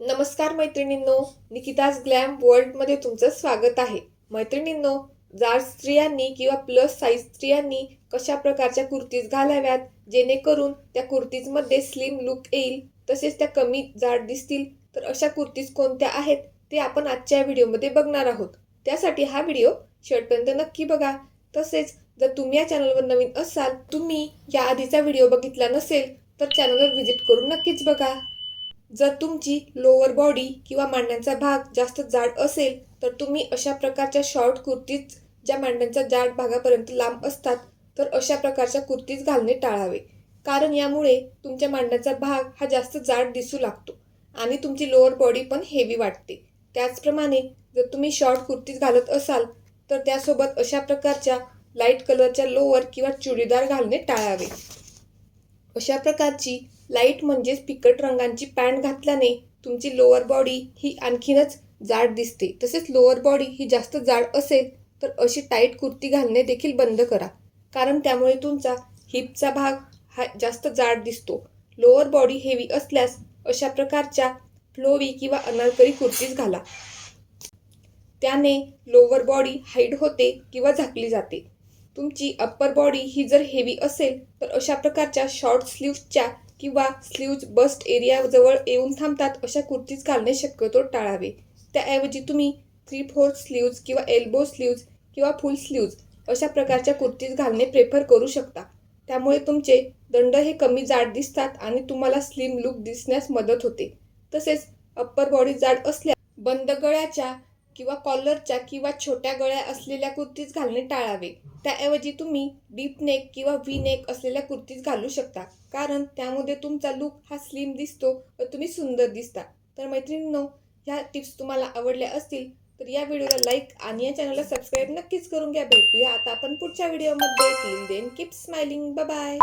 नमस्कार मैत्रिणींनो निकिताज ग्लॅम वर्ल्डमध्ये तुमचं स्वागत आहे. मैत्रिणींनो जाड स्त्रियांनी किंवा प्लस साईज स्त्रियांनी कशा प्रकारच्या कुर्तीज घालाव्यात? जेणेकरून त्या कुर्तीजमध्ये स्लिम लुक येईल तसेच त्या कमी जाड दिसतील. तर अशा कुर्तीज कोणत्या आहेत ते आपण आजच्या व्हिडिओमध्ये बघणार आहोत. त्यासाठी हा व्हिडिओ शेवटपर्यंत नक्की बघा. तसेच जर तुम्ही या चॅनलवर नवीन असाल तुम्ही या आधीचा व्हिडिओ बघितला नसेल तर चॅनलवर व्हिजिट करून नक्कीच बघा. जर तुमची लोअर बॉडी किंवा मांड्यांचा भाग जास्त जाड असेल तर तुम्ही अशा प्रकारच्या शॉर्ट कुर्तीज ज्या मांड्यांच्या जाड भागापर्यंत लांब असतात तर अशा प्रकारच्या कुर्तीज घालणे टाळावे. कारण यामुळे तुमच्या मांड्याचा भाग हा जास्त जाड दिसू लागतो आणि तुमची लोअर बॉडी पण हेवी वाटते. त्याचप्रमाणे जर तुम्ही शॉर्ट कुर्तीज घालत असाल तर त्यासोबत अशा प्रकारच्या लाइट कलरच्या लोअर किंवा चुडीदार घालणे टाळावे. अशा प्रकारची लाइट म्हणजेच फिकट रंगांची पॅन्ट घातल्याने तुमची लोअर बॉडी ही आणखीनच जाड दिसते. तसेच लोअर बॉडी ही जास्त जाड असेल तर अशी टाईट कुर्ती घालणे देखील बंद करा. कारण त्यामुळे तुमचा हिपचा भाग हा जास्त जाड दिसतो. लोअर बॉडी हेवी असल्यास अशा प्रकारच्या फ्लोवी किंवा अनारकरी कुर्तीज घाला. त्याने लोअर बॉडी हाईड होते किंवा झाकली जाते. तुमची अप्पर बॉडी ही जर हेवी असेल तर अशा प्रकारच्या शॉर्ट स्लीव्जच्या किंवा स्लीव्ज बस्ट एरियाजवळ येऊन थांबतात अशा कुर्तीज घालणे शक्यतो टाळावे. त्याऐवजी तुम्ही थ्री फोर्थ स्लीव्ज किंवा एल्बो स्लीव्ज किंवा फुल स्लीव्ज अशा प्रकारच्या कुर्तीज घालणे प्रेफर करू शकता. त्यामुळे तुमचे दंड हे कमी जाड दिसतात आणि तुम्हाला स्लिम लुक दिसण्यास मदत होते. तसेच अप्पर बॉडी जाड असल्या बंद गळ्याच्या किंवा कॉलरच्या किंवा छोट्या गळ्या असलेल्या कुर्तीज घालणे टाळावे. त्याऐवजी तुम्ही डीप नेक किंवा व्ही नेक असलेल्या कुर्तीज घालू शकता. कारण त्यामध्ये तुमचा लुक हा स्लिम दिसतो व तुम्ही सुंदर दिसता. तर मैत्रिणींनो ह्या टिप्स तुम्हाला आवडल्या असतील तर या व्हिडिओला लाईक आणि या चॅनलला सबस्क्राईब नक्कीच करून घ्या. भेटूया आता आपण पुढच्या व्हिडिओमध्ये. Then keep smiling bye